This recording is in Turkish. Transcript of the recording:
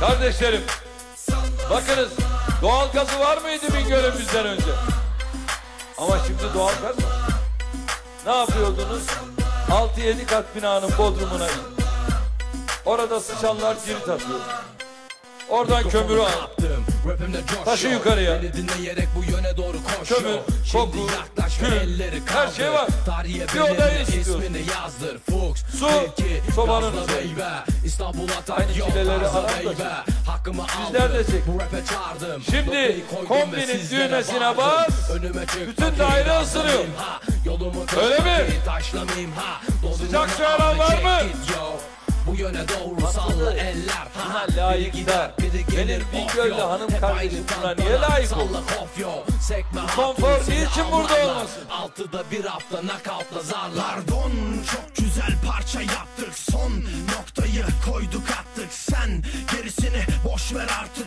Kardeşlerim, bakınız doğal gazı var mıydı Bingöl'ümüzden önce? Ama şimdi doğal gaz var. Ne yapıyordunuz? 6-7 kat binanın bodrumuna. Orada sıçanlar cirit atıyor. Oradan kömürü al. Taşı yukarıya. Beni dinleyerek bu yöne doğru koşuyor Kömür, koku, kül, her şey var. Tarihe Bir odayı istiyorsun. ismini yazdır Fuchs Su, sobanın İstanbul'a tak Aynı çileleri çek. Hakkımı Bizler de çek. Şimdi kombinin düğmesine bas. Bütün daire ısınıyor. Öyle mi? Sıcak su al alan var mı? Yöne doğru salla eller ha. Layık gider. biri gelir, Bingöl'de yo. hanım kardeşim buna niye layık olur? konfor niçin burada olmasın? Altıda bir hafta nakavtla zarlar Pardon çok güzel parça yaptık Son noktayı koyduk attık Sen gerisini boş ver artık